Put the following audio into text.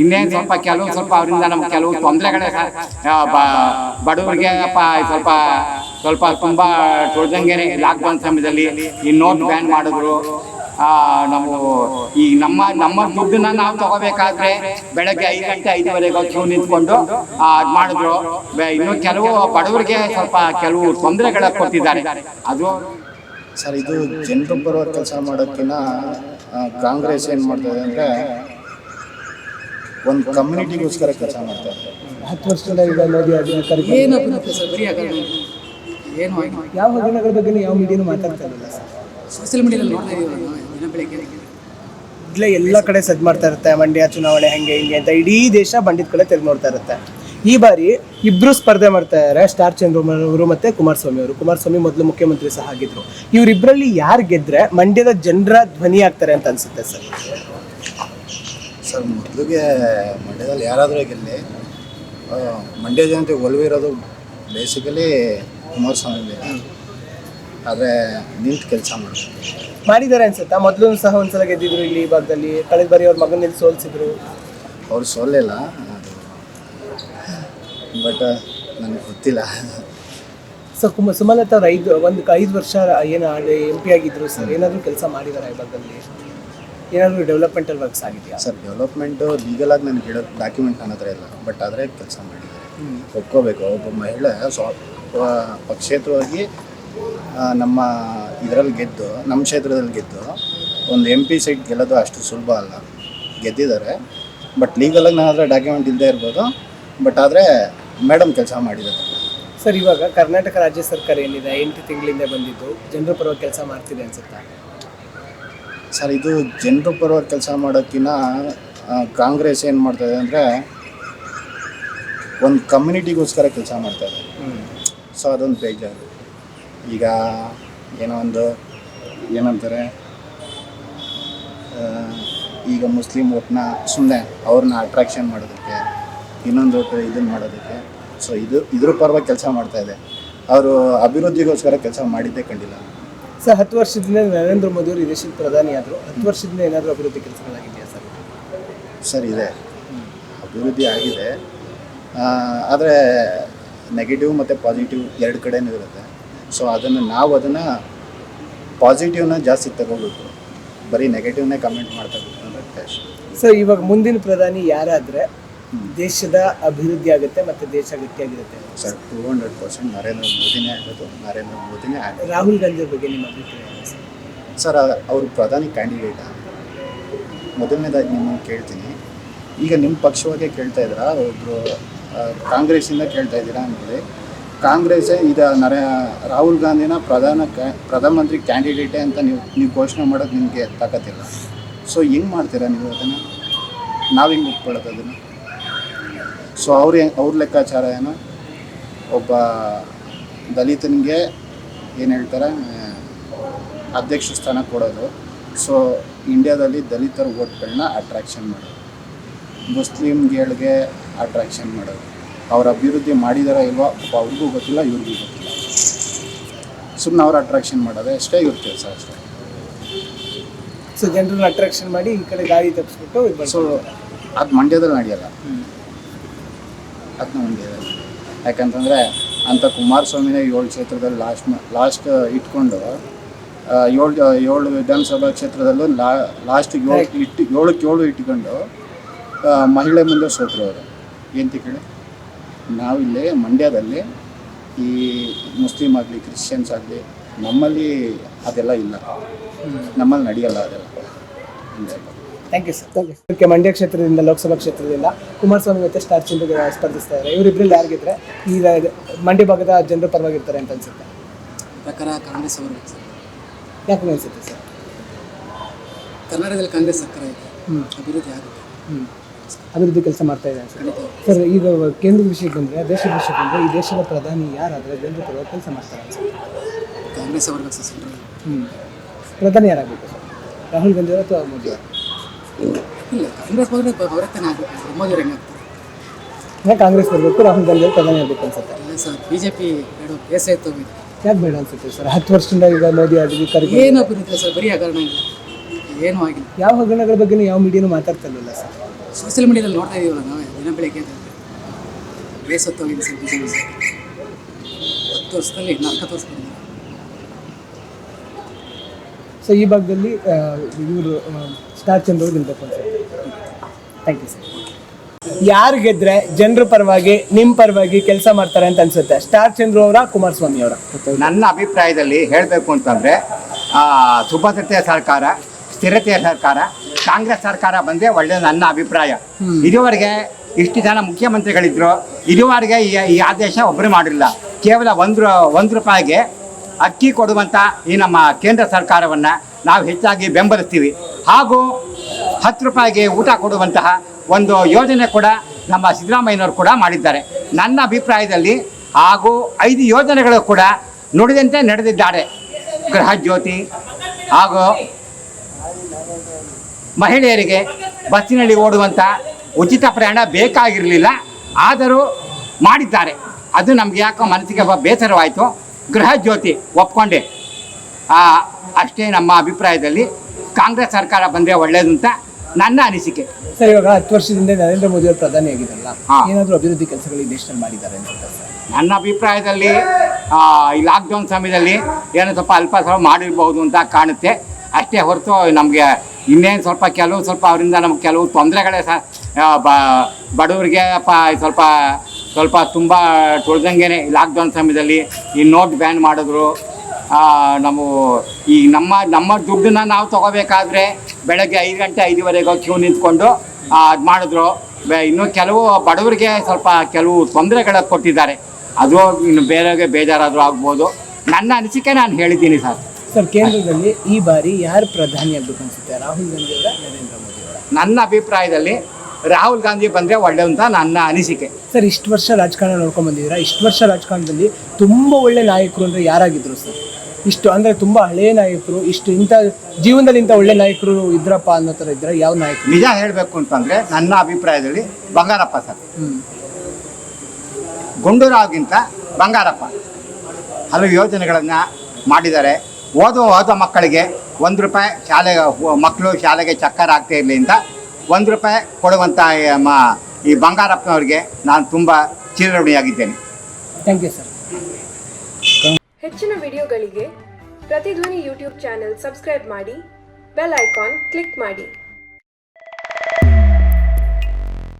ಇನ್ನೇನು ಸ್ವಲ್ಪ ಕೆಲವು ಸ್ವಲ್ಪ ಅವರಿಂದ ನಮ್ಗೆ ಕೆಲವು ತೊಂದರೆಗಳೇ ಬಡವರಿಗೆ ಸ್ವಲ್ಪ ಸ್ವಲ್ಪ ತುಂಬ ತೊಳ್ದಂಗೆ ಲಾಕ್ಡೌನ್ ಸಮಯದಲ್ಲಿ ಈ ನೋಟ್ ಬ್ಯಾನ್ ಮಾಡಿದ್ರು. ನಾವು ಈ ನಮ್ಮ ನಮ್ಮ ದುಡ್ಡನ್ನ ನಾವು ತಗೋಬೇಕಾದ್ರೆ ಬೆಳಗ್ಗೆ ಐದು ಗಂಟೆ ಐದುವರೆಗೆ ಕ್ಯೂ ನಿಂತ್ಕೊಂಡು ಅದು ಮಾಡಿದ್ರು. ಇನ್ನು ಕೆಲವು ಬಡವರಿಗೆ ಸ್ವಲ್ಪ ಕೆಲವು ತೊಂದರೆಗಳ ಕೊಟ್ಟಿದ್ದಾರೆ. ಅದು ಸರ್, ಇದು ಜನರು ಬರುವ ಕೆಲಸ ಮಾಡೋಕ್ಕಿಂತ ಕಾಂಗ್ರೆಸ್ ಏನು ಮಾಡ್ತದೆ ಅಂದರೆ ಒಂದು ಕಮ್ಯುನಿಟಿಗೋಸ್ಕರ ಕೆಲಸ ಮಾಡ್ತಾರೆ ಹತ್ತು ವರ್ಷದಿಂದ ಈಗ ಮೋದಿ ಏನು ಯಾವ ಹಗರಣಗಳ ಬಗ್ಗೆ ಯಾವ ಮೀಡಿಯಾನು ಮಾತಾಡ್ತಾ ಇಲ್ಲ ಸರ್. ಸೋಷಿಯಲ್ ಮೀಡಿಯಾದಲ್ಲಿ ನೋಡ್ತಾ ಇದೀವಿ ದಿನ ಬೆಳಗ್ಗೆ? ಇಲ್ಲೇ ಎಲ್ಲ ಕಡೆ ಸದ್ ಮಾಡ್ತಾ ಇರುತ್ತೆ. ಮಂಡ್ಯ ಚುನಾವಣೆ ಹೆಂಗೆ ಹಿಂಗೆ ಅಂತ ಇಡೀ ದೇಶ ಬಂಡಿತ್ ಕಡೆ ತಿರುಗಿ ನೋಡ್ತಾ ಇರುತ್ತೆ. ಈ ಬಾರಿ ಇಬ್ರು ಸ್ಪರ್ಧೆ ಮಾಡ್ತಾ ಇದ್ದಾರೆ ಸ್ಟಾರ್ ಚಂದ್ರ ಅವರು ಮತ್ತೆ ಕುಮಾರಸ್ವಾಮಿ ಅವರು. ಕುಮಾರಸ್ವಾಮಿ ಮೊದಲು ಮುಖ್ಯಮಂತ್ರಿ ಸಹ ಆಗಿದ್ರು. ಇವರಿಬ್ಬರಲ್ಲಿ ಯಾರು ಗೆದ್ರೆ ಮಂಡ್ಯದ ಜನರ ಧ್ವನಿ ಆಗ್ತಾರೆ ಅಂತ ಅನ್ಸುತ್ತೆ ಸರ್. ಸರ್ ಮೊದಲಿಗೆ ಮಂಡ್ಯದಲ್ಲಿ ಯಾರಾದರೂ ಗೆಲ್ಲಿ ಮಂಡ್ಯ ಜನತೆ ಒಲವಿರೋದು ಬೇಸಿಕಲಿ ಕುಮಾರಸ್ವಾಮಿ ಆದರೆ ನಿಂತು ಕೆಲಸ ಮಾಡ್ತಾರೆ ಮಾಡಿದ್ದಾರೆ ಅನ್ಸುತ್ತಾ? ಮೊದಲು ಸಹ ಒಂದ್ಸಲ ಗೆದ್ದಿದ್ರು ಇಲ್ಲಿ ಈ ಭಾಗದಲ್ಲಿ. ಕಳೆದ ಬಾರಿ ಅವ್ರ ಮಗನಲ್ಲಿ ಸೋಲ್ಸಿದ್ರು? ಅವ್ರು ಸೋಲಿಲ್ಲ ಬಟ್ ನನಗೆ ಗೊತ್ತಿಲ್ಲ. ಸೊ ಕುಮ ಸುಮಲತಾ ಅವ್ರು ಐದು ಒಂದು ಐದು ವರ್ಷ ಏನು ಎಂ ಪಿ ಆಗಿದ್ರು ಸರ್. ಏನಾದರೂ ಕೆಲಸ ಮಾಡಿದ್ದಾರೆ ಈ ಭಾಗದಲ್ಲಿ? ಏನಾದರೂ ಡೆವಲಪ್ಮೆಂಟಲ್ ವರ್ಕ್ಸ್ ಆಗಿದೆಯಾ? ಸರ್ ಡೆವಲಪ್ಮೆಂಟು ಲೀಗಲಾಗಿ ನನಗೆ ಹೇಳೋ ಡಾಕ್ಯುಮೆಂಟ್ ನನ್ನ ಹತ್ರ ಇಲ್ಲ. ಬಟ್ ಆದರೆ ಕೆಲಸ ಮಾಡಿದ್ದಾರೆ. ಒಪ್ಕೋಬೇಕು. ಒಬ್ಬ ಮಹಿಳೆ ಸ್ವ ಪಕ್ಷೇತ್ರವಾಗಿ ನಮ್ಮ ಇದರಲ್ಲಿ ಗೆದ್ದು ನಮ್ಮ ಕ್ಷೇತ್ರದಲ್ಲಿ ಗೆದ್ದು ಒಂದು ಎಂ ಪಿ ಸೀಟ್ ಗೆಲ್ಲೋದು ಅಷ್ಟು ಸುಲಭ ಅಲ್ಲ. ಗೆದ್ದಿದ್ದಾರೆ. ಬಟ್ ಲೀಗಲಾಗಿ ನನ್ನ ಆದರೆ ಡಾಕ್ಯುಮೆಂಟ್ ಇಲ್ಲದೆ ಇರ್ಬೋದು. ಬಟ್ ಆದರೆ ಮೇಡಮ್ ಕೆಲಸ ಮಾಡಿದ್ದಾರೆ. ಸರ್ ಇವಾಗ ಕರ್ನಾಟಕ ರಾಜ್ಯ ಸರ್ಕಾರ ಏನಿದೆ? ಎಂಟು ತಿಂಗಳಿಂದ ಬಂದಿದ್ದು. ಜನರ ಪರವಾಗಿ ಕೆಲಸ ಮಾಡ್ತಿದೆ ಅನ್ಸುತ್ತಾ? ಸರ್ ಇದು ಜನರ ಪರವಾಗಿ ಕೆಲಸ ಮಾಡೋಕ್ಕಿಂತ ಕಾಂಗ್ರೆಸ್ ಏನು ಮಾಡ್ತಾಯಿದೆ ಅಂದರೆ ಒಂದು ಕಮ್ಯುನಿಟಿಗೋಸ್ಕರ ಕೆಲಸ ಮಾಡ್ತಾಯಿದೆ ಸೊ ಅದೊಂದು ಬೇಜಾರು. ಈಗ ಏನೋ ಒಂದು ಏನಂತಾರೆ ಈಗ ಮುಸ್ಲಿಂ ಒಟ್ಟನ್ನ ಸುಮ್ಮನೆ ಅವ್ರನ್ನ ಅಟ್ರಾಕ್ಷನ್ ಮಾಡೋದಕ್ಕೆ ಇನ್ನೊಂದು ಒಟ್ಟು ಇದನ್ನು ಮಾಡೋದಕ್ಕೆ ಸೊ ಇದು ಇದ್ರ ಪರವಾಗಿ ಕೆಲಸ ಮಾಡ್ತಾ ಇದೆ. ಅವರು ಅಭಿವೃದ್ಧಿಗೋಸ್ಕರ ಕೆಲಸ ಮಾಡಿದ್ದೇ ಕಂಡಿಲ್ಲ. ಸರ್ ಹತ್ತು ವರ್ಷದಿಂದ ನರೇಂದ್ರ ಮೋದಿ ಅವರು ದೇಶದ ಪ್ರಧಾನಿ ಆದರು ಹತ್ತು ವರ್ಷದಿಂದ ಏನಾದರೂ ಅಭಿವೃದ್ಧಿ ಕೆಲಸಗಳಾಗಿದೆಯಾ ಸರ್? ಸರ್ ಇದೆ. ಅಭಿವೃದ್ಧಿ ಆಗಿದೆ. ಆದರೆ ನೆಗೆಟಿವ್ ಮತ್ತು ಪಾಸಿಟಿವ್ ಎರಡು ಕಡೆನೂ ಇರುತ್ತೆ. ಸೊ ಅದನ್ನು ನಾವು ಅದನ್ನು ಪಾಸಿಟಿವ್ನ ಜಾಸ್ತಿ ತಗೋಬೇಕು. ಬರೀ ನೆಗೆಟಿವ್ನೇ ಕಮೆಂಟ್ ಮಾಡ್ತಾ ಸರ್ ಇವಾಗ ಮುಂದಿನ ಪ್ರಧಾನಿ ಯಾರಾದರೆ ದೇಶದ ಅಭಿವೃದ್ಧಿ ಆಗುತ್ತೆ ಮತ್ತು ದೇಶ ಗಟ್ಟಿಯಾಗಿರುತ್ತೆ. Sir two hundred percent Narendra ಮೋದಿನೇ ಆಗೋದು ನರೇಂದ್ರ ಮೋದಿನೇ ಆಗೋದು ರಾಹುಲ್ ಗಾಂಧಿ ಬಗ್ಗೆ ನಿಮ್ಮ ಅಭಿಪ್ರಾಯ ಸರ್? ಸರ್ ಅವರು ಪ್ರಧಾನಿ ಕ್ಯಾಂಡಿಡೇಟಾ ಮೊದಲನೇದಾಗಿ ನಿಮ್ಮನ್ನು ಕೇಳ್ತೀನಿ. ಈಗ ನಿಮ್ಮ ಪಕ್ಷವಾಗೇ ಕೇಳ್ತಾ ಇದ್ದೀರಾ? ಒಬ್ಬರು ಕಾಂಗ್ರೆಸ್ಸಿಂದ ಕೇಳ್ತಾ ಇದ್ದೀರಾ ಅಂದರೆ ಕಾಂಗ್ರೆಸ್ಸೇ ಇದು ನರ ರಾಹುಲ್ ಗಾಂಧಿನ ಪ್ರಧಾನ ಕ್ಯಾ ಪ್ರಧಾನಮಂತ್ರಿ ಕ್ಯಾಂಡಿಡೇಟೇ ಅಂತ ನೀವು ನೀವು ಘೋಷಣೆ ಮಾಡೋದು ನಿಮಗೆ ತಾಕತ್ತಿಲ್ಲ ಸೊ ಹೆಂಗೆ ಮಾಡ್ತೀರಾ ನೀವು ಅದನ್ನು? ನಾವು ಹೆಂಗೆ ಒಪ್ಕೊಳ್ಳೋದು ಅದನ್ನು? ಸೊ ಅವ್ರ ಅವ್ರ ಲೆಕ್ಕಾಚಾರ ಏನು? ಒಬ್ಬ ದಲಿತನಿಗೆ ಏನು ಹೇಳ್ತಾರೆ? ಅಧ್ಯಕ್ಷ ಸ್ಥಾನ ಕೊಡೋದು. ಸೊ ಇಂಡಿಯಾದಲ್ಲಿ ದಲಿತರ ಓಟ್ಗಳನ್ನ ಅಟ್ರಾಕ್ಷನ್ ಮಾಡೋದು. ಮುಸ್ಲಿಮ್ಗಳಿಗೆ ಅಟ್ರಾಕ್ಷನ್ ಮಾಡೋದು. ಅವ್ರ ಅಭಿವೃದ್ಧಿ ಮಾಡಿದಾರ ಇಲ್ವಾ? ಒಬ್ಬ ಅವ್ರಿಗೂ ಗೊತ್ತಿಲ್ಲ ಇವ್ರಿಗೂ ಗೊತ್ತಿಲ್ಲ. ಸುಮ್ಮನೆ ಅವ್ರು ಅಟ್ರಾಕ್ಷನ್ ಮಾಡೋದೇ ಅಷ್ಟೇ ಇವ್ರ ಕೆಲಸ ಅಷ್ಟೇ. ಸೊ ಜನರನ್ನ ಅಟ್ರಾಕ್ಷನ್ ಮಾಡಿ ಈ ಕಡೆ ಗಾಡಿ ತಪ್ಪಿಸ್ಬಿಟ್ಟು ಸೊ. ಅದು ಮಂಡ್ಯದಲ್ಲಿ ನಡೆಯಲ್ಲ. ಅದನ್ನ ಮಂಡ್ಯದಲ್ಲಿ ಯಾಕಂತಂದರೆ ಅಂಥ ಕುಮಾರಸ್ವಾಮಿನೇ ಏಳು ಕ್ಷೇತ್ರದಲ್ಲಿ ಲಾಸ್ಟ್ ಲಾಸ್ಟ್ ಇಟ್ಕೊಂಡು ಏಳು ಏಳು ವಿಧಾನಸಭಾ ಕ್ಷೇತ್ರದಲ್ಲೂ ಲಾ ಲಾಸ್ಟ್ ಏಳು ಇಟ್ಟು ಏಳಕ್ಕೆ ಏಳು ಇಟ್ಕೊಂಡು ಮಹಿಳೆ ಮುಂದೆ ಸೋತರು ಅವರು. ಏನು ಕೇಳಿ ನಾವಿಲ್ಲಿ ಮಂಡ್ಯದಲ್ಲಿ ಈ ಮುಸ್ಲಿಮ್ ಆಗಲಿ ಕ್ರಿಶ್ಚಿಯನ್ಸ್ ಆಗಲಿ ನಮ್ಮಲ್ಲಿ ಅದೆಲ್ಲ ಇಲ್ಲ. ನಮ್ಮಲ್ಲಿ ನಡೆಯಲ್ಲ ಅದೆಲ್ಲ. Thank you sir thank you okay Mandya ಕ್ಷೇತ್ರದಿಂದ ಲೋಕಸಭಾ ಕ್ಷೇತ್ರದಿಂದ ಕುಮಾರಸ್ವಾಮಿ ಮತ್ತು ಸ್ಟಾರ್ ಚಂದ್ರ ಸ್ಪರ್ಧಿಸ್ತಾ ಇದ್ದಾರೆ. ಇವರಿಬ್ಬರಲ್ಲಿ ಯಾರಿಗಿದ್ರೆ ಈ ಮಂಡ್ಯ ಭಾಗದ ಜನರು ಪರವಾಗಿರ್ತಾರೆ ಅಂತ ಅನ್ಸುತ್ತೆ. ಪ್ರಕಾರ ಕಾಂಗ್ರೆಸ್ ಅವರು ಯಾಕೆ ಅನ್ಸುತ್ತೆ ಸರ್? ಕರ್ನಾಟಕದಲ್ಲಿ ಕಾಂಗ್ರೆಸ್ ಸರ್ಕಾರ ಇದೆ. ಅಭಿವೃದ್ಧಿ ಆಗುತ್ತೆ. ಅಭಿವೃದ್ಧಿ ಕೆಲಸ ಮಾಡ್ತಾ ಇದ್ದಾರೆ ಸರ್. ಈಗ ಕೇಂದ್ರ ವಿಷಯಕ್ಕೆ ಬಂದರೆ ದೇಶದ ವಿಷಯಕ್ಕೆ ಬಂದರೆ ಈ ದೇಶದ ಪ್ರಧಾನಿ ಯಾರಾದರೆ ಜನರು ಪರವಾಗಿ ಕೆಲಸ ಮಾಡ್ತಾರೆ ಕಾಂಗ್ರೆಸ್ ಅವರು ಹ್ಞೂ ಪ್ರಧಾನಿ ಯಾರಾಗಬೇಕು ಸರ್? ರಾಹುಲ್ ಗಾಂಧಿ ಅವರು ಅಥವಾ ಮೋದಿ ಅವರು? ಇಲ್ಲ ಕಾಂಗ್ರೆಸ್ ಹೋದ್ರೆ ಅವರೇ ತಾನೇ ಆಗಬೇಕು ಮೋದಿ ಹೆಂಗೆ ಯಾಕೆ ಕಾಂಗ್ರೆಸ್ ಬರಬೇಕು ರಾಹುಲ್ ಗಾಂಧಿ ಪ್ರಧಾನಿ ಆಗಬೇಕು ಅನ್ಸುತ್ತೆ. ಇಲ್ಲ ಸರ್ ಬಿ ಜೆ ಪಿ ಎರಡು ಕೇಸ್ ಆಯ್ತು ಹೋಗಿದೆ ಯಾಕೆ ಬೇಡ ಅನ್ಸುತ್ತೆ ಸರ್? ಹತ್ತು ವರ್ಷದಿಂದ ಈಗ ಮೋದಿ ಅಧಿಕಾರಿ ಏನು ಅಭಿವೃದ್ಧಿ ಸರ್ ಬರೀ ಹಗರಣ ಇಲ್ಲ. ಏನೂ ಆಗಿಲ್ಲ. ಯಾವ ಹಗರಣಗಳ ಬಗ್ಗೆ ಯಾವ ಮೀಡಿಯಾನು ಮಾತಾಡ್ತಾ ಇರಲಿಲ್ಲ ಸರ್. ಸೋಷಿಯಲ್ ಮೀಡಿಯಾದಲ್ಲಿ ನೋಡ್ತಾ ಇದೀವಲ್ಲ ನಾವು ದಿನ ಬೆಳಗ್ಗೆ ಬೇಸತ್ತೋಗಿದೆ ಸರ್ ಬಿಸಿನೆಸ್ ಹತ್ತು ವರ್ಷದಲ್ಲಿ ನರ್ಕ ತೋರಿಸ್ಕೊಂಡಿದ್ದಾರೆ ಸೊ ಈ ಭಾಗದಲ್ಲಿ ಇವರು ಸ್ಟಾರ್ ಚಂದ್ರ ನಿಲ್ಬೇಕು ಅಂತ ಥ್ಯಾಂಕ್ ಯು ಸರ್ ಯಾರು ಗೆದ್ರೆ ಜನರ ಪರವಾಗಿ ನಿಮ್ಮ ಪರವಾಗಿ ಕೆಲಸ ಮಾಡ್ತಾರೆ ಅಂತ ಅನ್ಸುತ್ತೆ? ಸ್ಟಾರ್ ಚಂದ್ರ ಅವರ ಕುಮಾರಸ್ವಾಮಿ ಅವರ? ನನ್ನ ಅಭಿಪ್ರಾಯದಲ್ಲಿ ಹೇಳಬೇಕು ಅಂತಂದ್ರೆ ಆ, ಸುಭದ್ರತೆಯ ಸರ್ಕಾರ ಸ್ಥಿರತೆಯ ಸರ್ಕಾರ ಕಾಂಗ್ರೆಸ್ ಸರ್ಕಾರ ಬಂದ್ರೆ ಒಳ್ಳೆ ನನ್ನ ಅಭಿಪ್ರಾಯ. ಇದುವರೆಗೆ ಇಷ್ಟು ಜನ ಮುಖ್ಯಮಂತ್ರಿಗಳಿದ್ರು ಇದುವರೆಗೆ ಈ ಈ ಆದೇಶ ಒಬ್ಬರು ಮಾಡಿಲ್ಲ. ಕೇವಲ ಒಂದು ಒಂದು ರೂಪಾಯಿಗೆ ಅಕ್ಕಿ ಕೊಡುವಂಥ ಈ ನಮ್ಮ ಕೇಂದ್ರ ಸರ್ಕಾರವನ್ನು ನಾವು ಹೆಚ್ಚಾಗಿ ಬೆಂಬಲಿಸ್ತೀವಿ. ಹಾಗೂ ಹತ್ತು ರೂಪಾಯಿಗೆ ಊಟ ಕೊಡುವಂತಹ ಒಂದು ಯೋಜನೆ ಕೂಡ ನಮ್ಮ ಸಿದ್ದರಾಮಯ್ಯನವರು ಕೂಡ ಮಾಡಿದ್ದಾರೆ. ನನ್ನ ಅಭಿಪ್ರಾಯದಲ್ಲಿ ಹಾಗೂ ಐದು ಯೋಜನೆಗಳು ಕೂಡ ನುಡಿದಂತೆ ನಡೆದಿದ್ದಾರೆ. ಗೃಹ ಜ್ಯೋತಿ ಹಾಗೂ ಮಹಿಳೆಯರಿಗೆ ಬಸ್ಸಿನಲ್ಲಿ ಓಡುವಂಥ ಉಚಿತ ಪ್ರಯಾಣ ಬೇಕಾಗಿರಲಿಲ್ಲ. ಆದರೂ ಮಾಡಿದ್ದಾರೆ. ಅದು ನಮಗೆ ಯಾಕೋ ಮನಸ್ಸಿಗೆ ಬೇಸರವಾಯಿತು. ಗೃಹ ಜ್ಯೋತಿ ಒಪ್ಕೊಂಡೆ. ಅಷ್ಟೇ ನಮ್ಮ ಅಭಿಪ್ರಾಯದಲ್ಲಿ ಕಾಂಗ್ರೆಸ್ ಸರ್ಕಾರ ಬಂದರೆ ಒಳ್ಳೇದು ಅಂತ ನನ್ನ ಅನಿಸಿಕೆ. ಸರ್ ಇವಾಗ ಹತ್ತು ವರ್ಷದಿಂದ ನರೇಂದ್ರ ಮೋದಿ ಅವರು ಪ್ರಧಾನಿ ಆಗಿದ್ದಲ್ಲ ಏನಾದರೂ ಅಭಿವೃದ್ಧಿ ಕೆಲಸಗಳು ಈ ದೇಶದಲ್ಲಿ ಮಾಡಿದ್ದಾರೆ ಅಂತ ಸರ್? ನನ್ನ ಅಭಿಪ್ರಾಯದಲ್ಲಿ ಈ ಲಾಕ್ಡೌನ್ ಸಮಯದಲ್ಲಿ ಏನೋ ಸ್ವಲ್ಪ ಅಲ್ಪ ಸ್ವಲ್ಪ ಮಾಡಿರ್ಬೋದು ಅಂತ ಕಾಣುತ್ತೆ. ಅಷ್ಟೇ ಹೊರತು ನಮಗೆ ಇನ್ನೇನು ಸ್ವಲ್ಪ ಕೆಲವು ಸ್ವಲ್ಪ ಅವರಿಂದ ನಮ್ಗೆ ಕೆಲವು ತೊಂದರೆಗಳೇ ಸಹ ಬಡವರಿಗೆ ಪ ಸ್ವಲ್ಪ ಸ್ವಲ್ಪ ತುಂಬ ತುಳ್ದಂಗೆ ಲಾಕ್ಡೌನ್ ಸಮಯದಲ್ಲಿ ಈ ನೋಟ್ ಬ್ಯಾನ್ ಮಾಡಿದ್ರು. ನಾವು ಈ ನಮ್ಮ ನಮ್ಮ ದುಡ್ಡನ್ನ ನಾವು ತಗೋಬೇಕಾದ್ರೆ ಬೆಳಗ್ಗೆ ಐದು ಗಂಟೆ ಐದುವರೆಗೆ ಕ್ಯೂ ನಿಂತ್ಕೊಂಡು ಅದು ಮಾಡಿದ್ರು. ಇನ್ನು ಕೆಲವು ಬಡವರಿಗೆ ಸ್ವಲ್ಪ ಕೆಲವು ತೊಂದರೆಗಳ ಕೊಟ್ಟಿದ್ದಾರೆ. ಅದು ಇನ್ನು ಬೇರೆಗೆ ಬೇಜಾರಾದರೂ ಆಗ್ಬೋದು. ನನ್ನ ಅನಿಸಿಕೆ ನಾನು ಹೇಳಿದ್ದೀನಿ ಸರ್. ಸರ್ ಕೇಂದ್ರದಲ್ಲಿ ಈ ಬಾರಿ ಯಾರು ಪ್ರಧಾನಿ ಆಗಬೇಕು ಅನ್ಸುತ್ತೆ? ರಾಹುಲ್ ಗಾಂಧಿ ಅವರ ನರೇಂದ್ರ ಮೋದಿ ಅವರ? ನನ್ನ ಅಭಿಪ್ರಾಯದಲ್ಲಿ ರಾಹುಲ್ ಗಾಂಧಿ ಬಂದರೆ ಒಳ್ಳೆ ಅಂತ ನನ್ನ ಅನಿಸಿಕೆ. ಸರ್ ಇಷ್ಟು ವರ್ಷ ರಾಜಕಾರಣ ನೋಡ್ಕೊಂಡು ಬಂದಿದ್ದೀರಾ? ಇಷ್ಟು ವರ್ಷ ರಾಜಕಾರಣದಲ್ಲಿ ತುಂಬ ಒಳ್ಳೆ ನಾಯಕರು ಅಂದರೆ ಯಾರಾಗಿದ್ದರು ಸರ್? ಇಷ್ಟು ಅಂದರೆ ತುಂಬ ಹಳೆಯ ನಾಯಕರು ಇಷ್ಟು ಇಂಥ ಜೀವನದಲ್ಲಿ ಇಂಥ ಒಳ್ಳೆ ನಾಯಕರು ಇದ್ರಪ್ಪ ಅನ್ನೋ ಥರ ಇದ್ರೆ ಯಾವ ನಾಯಕರು? ನಿಜ ಹೇಳಬೇಕು ಅಂತಂದರೆ ನನ್ನ ಅಭಿಪ್ರಾಯದಲ್ಲಿ ಬಂಗಾರಪ್ಪ ಸರ್. ಗುಂಡೂರಾವ್ಗಿಂತ ಬಂಗಾರಪ್ಪ. ಹಲವು ಯೋಜನೆಗಳನ್ನು ಮಾಡಿದ್ದಾರೆ. ಓದುವ ಓದೋ ಮಕ್ಕಳಿಗೆ ಒಂದು ರೂಪಾಯಿ ಶಾಲೆಗೆ ಮಕ್ಕಳು ಶಾಲೆಗೆ ಚಕ್ಕರ್ ಆಗ್ತಾ ಇರಲಿ ಅಂತ ಒಂದು ರೂಪಾಯಿ ಕೊಡುವಂತ ಈ ಬಂಗಾರಪ್ಪನವರಿಗೆ ಈ ಬಂಗಾರಪ್ಪನವ್ರಿಗೆ ನಾನು ತುಂಬಾ ಚಿರಋಣಿಯಾಗಿದ್ದೇನೆ. ಥ್ಯಾಂಕ್ ಯು ಸರ್ ಹೆಚ್ಚಿನ ವಿಡಿಯೋಗಳಿಗೆ ಪ್ರತಿಧ್ವನಿ ಯೂಟ್ಯೂಬ್ ಚಾನೆಲ್ ಸಬ್ಸ್ಕ್ರೈಬ್ ಮಾಡಿ ಬೆಲ್ ಐಕಾನ್ ಕ್ಲಿಕ್ ಮಾಡಿ.